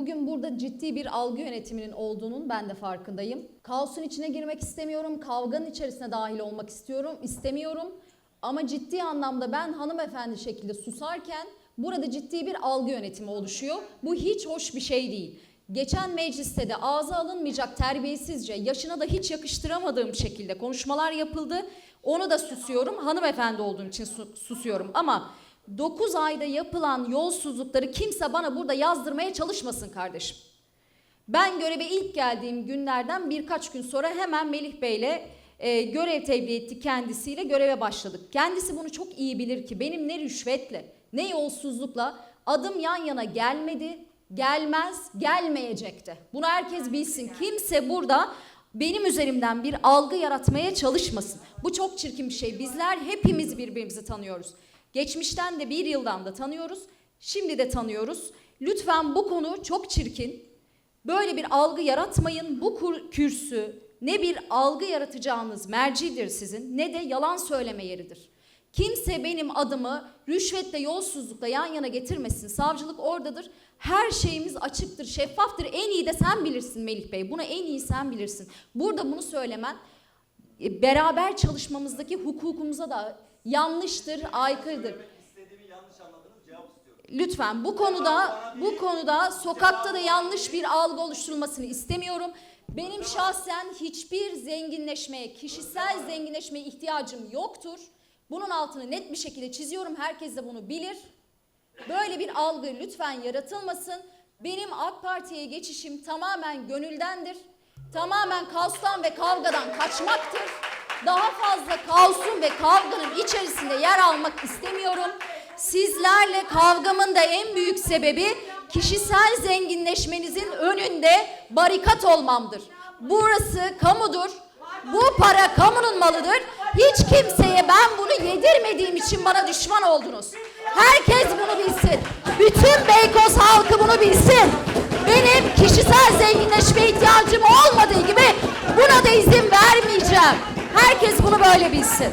bugün burada ciddi bir algı yönetiminin olduğunun ben de farkındayım. Kaosun içine girmek istemiyorum, kavganın içerisine dahil olmak istiyorum, istemiyorum. Ama ciddi anlamda ben hanımefendi şekilde susarken burada ciddi bir algı yönetimi oluşuyor. Bu hiç hoş bir şey değil. Geçen mecliste de ağza alınmayacak terbiyesizce, yaşına da hiç yakıştıramadığım şekilde konuşmalar yapıldı. Onu da susuyorum. Hanımefendi olduğum için su- susuyorum. Ama 9 ayda yapılan yolsuzlukları kimse bana burada yazdırmaya çalışmasın kardeşim. Ben göreve ilk geldiğim günlerden birkaç gün sonra hemen Melih Bey'le e, görev tebliğ ettik kendisiyle göreve başladık. Kendisi bunu çok iyi bilir ki benim ne rüşvetle ne yolsuzlukla adım yan yana gelmedi, gelmez, gelmeyecekti. Bunu herkes bilsin. Kimse burada benim üzerimden bir algı yaratmaya çalışmasın. Bu çok çirkin bir şey. Bizler hepimiz birbirimizi tanıyoruz. Geçmişten de bir yıldan da tanıyoruz. Şimdi de tanıyoruz. Lütfen bu konu çok çirkin. Böyle bir algı yaratmayın. Bu kur- kürsü ne bir algı yaratacağınız mercidir sizin ne de yalan söyleme yeridir. Kimse benim adımı rüşvetle, yolsuzlukla yan yana getirmesin. Savcılık oradadır. Her şeyimiz açıktır, şeffaftır. En iyi de sen bilirsin Melih Bey. Bunu en iyi sen bilirsin. Burada bunu söylemen e, beraber çalışmamızdaki hukukumuza da yanlıştır, aykırıdır. İstediğimi yanlış anladınız cevap istiyorum. Lütfen bu konuda bu konuda sokakta da yanlış bir algı oluşturulmasını istemiyorum. Benim şahsen hiçbir zenginleşmeye, kişisel zenginleşmeye ihtiyacım yoktur. Bunun altını net bir şekilde çiziyorum. Herkes de bunu bilir. Böyle bir algı lütfen yaratılmasın. Benim AK Parti'ye geçişim tamamen gönüldendir. Tamamen kaostan ve kavgadan kaçmaktır. Daha fazla kaosun ve kavganın içerisinde yer almak istemiyorum. Sizlerle kavgamın da en büyük sebebi kişisel zenginleşmenizin önünde barikat olmamdır. Burası kamudur. Bu para kamunun malıdır. Hiç kimseye ben bunu yedirmediğim için bana düşman oldunuz. Herkes bunu bilsin. Bütün Beykoz halkı bunu bilsin. Benim kişisel zenginleşmeye ihtiyacım olmadığı gibi buna da izin vermeyeceğim. Herkes bunu böyle bilsin.